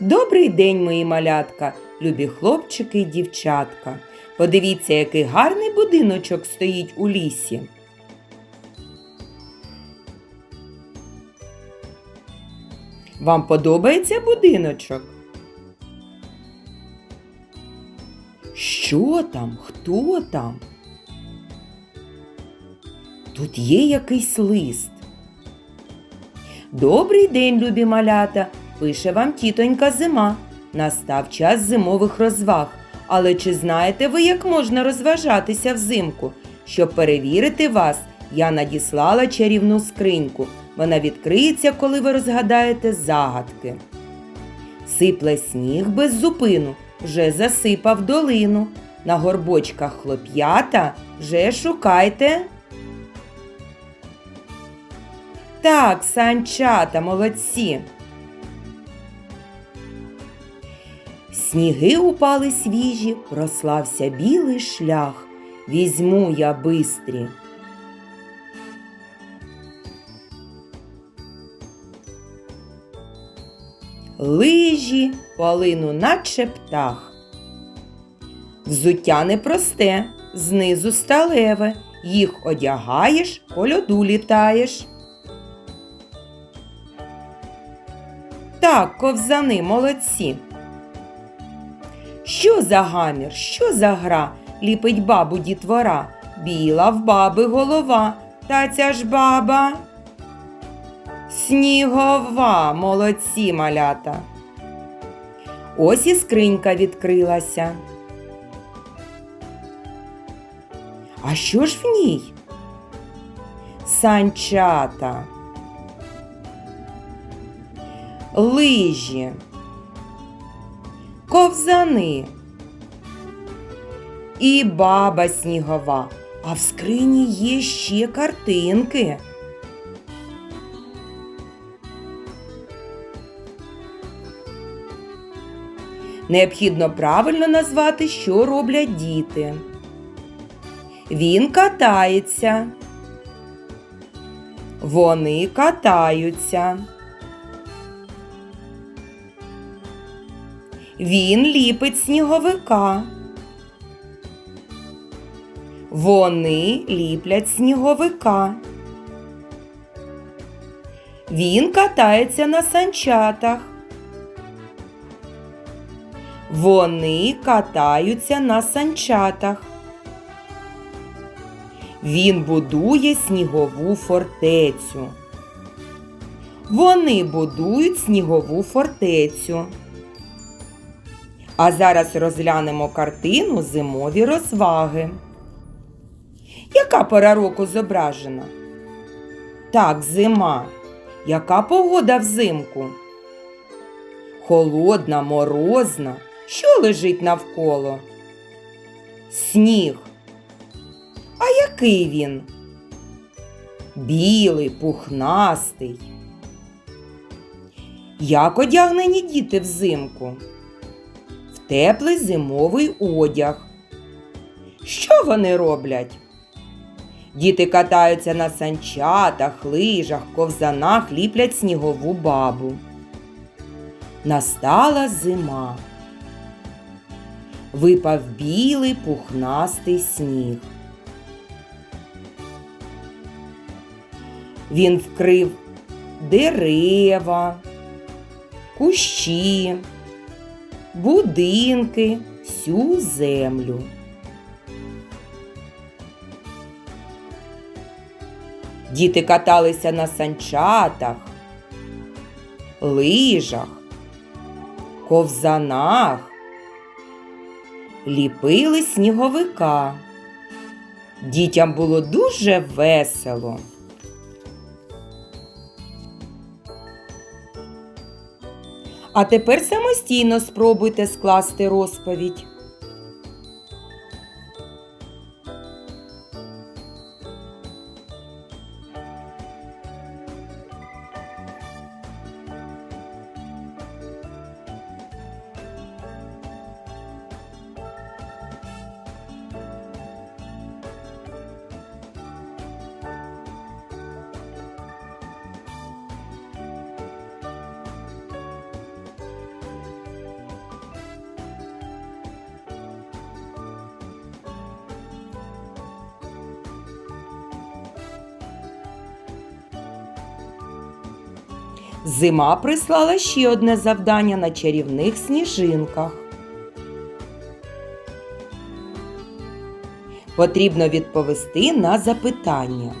Добрий день, мої малятка, любі хлопчики і дівчатка. Подивіться, який гарний будиночок стоїть у лісі. Вам подобається будиночок? Що там? Хто там? Тут є якийсь лист. Добрий день, любі малята, пише вам тітонька зима. Настав час зимових розваг. Але чи знаєте ви, як можна розважатися взимку? Щоб перевірити вас, я надіслала чарівну скриньку. Вона відкриється, коли ви розгадаєте загадки. Сипле сніг без зупину, вже засипав долину. На горбочках хлоп'ята вже шукайте. Так, санчата, молодці. Сніги упали свіжі, прослався білий шлях. Візьму я бистрі. Лижі полину наче птах. Взуття непросте, знизу сталеве, їх одягаєш, по льоду літаєш. Так, ковзани, молодці. Що за гамір, що за гра ліпить бабу дітвора? Біла в баби голова, та ця ж баба. Снігова, молодці малята. Ось і скринька відкрилася. А що ж в ній? Санчата. Лижі. Ковзани. І баба снігова. А в скрині є ще картинки. Необхідно правильно назвати, що роблять діти. Він катається. Вони катаються. Він ліпить сніговика. Вони ліплять сніговика. Він катається на санчатах. Вони катаються на санчатах. Він будує снігову фортецю. Вони будують снігову фортецю. А зараз розглянемо картину зимові розваги. Яка пора року зображена? Так, зима. Яка погода взимку? Холодна, морозна. Що лежить навколо? Сніг. А який він? Білий, пухнастий. Як одягнені діти взимку? Теплий зимовий одяг. Що вони роблять? Діти катаються на санчатах, лижах, ковзанах, ліплять снігову бабу. Настала зима. Випав білий пухнастий сніг. Він вкрив дерева, кущі, будинки, всю землю. Діти каталися на санчатах, лижах, ковзанах, ліпили сніговика. Дітям було дуже весело. А тепер самостійно спробуйте скласти розповідь. Зима прислала ще одне завдання на чарівних сніжинках. Потрібно відповісти на запитання.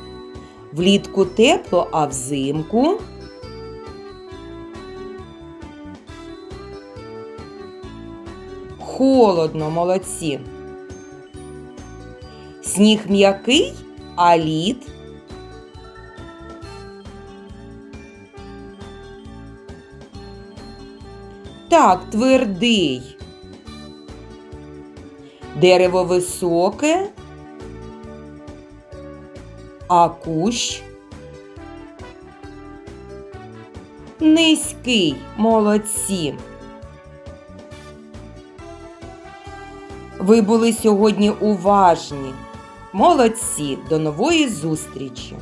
Влітку тепло, а взимку. Холодно, молодці. Сніг м'який, а лід. Так, твердий. Дерево високе, а кущ низький, молодці. Ви були сьогодні уважні. Молодці, до нової зустрічі!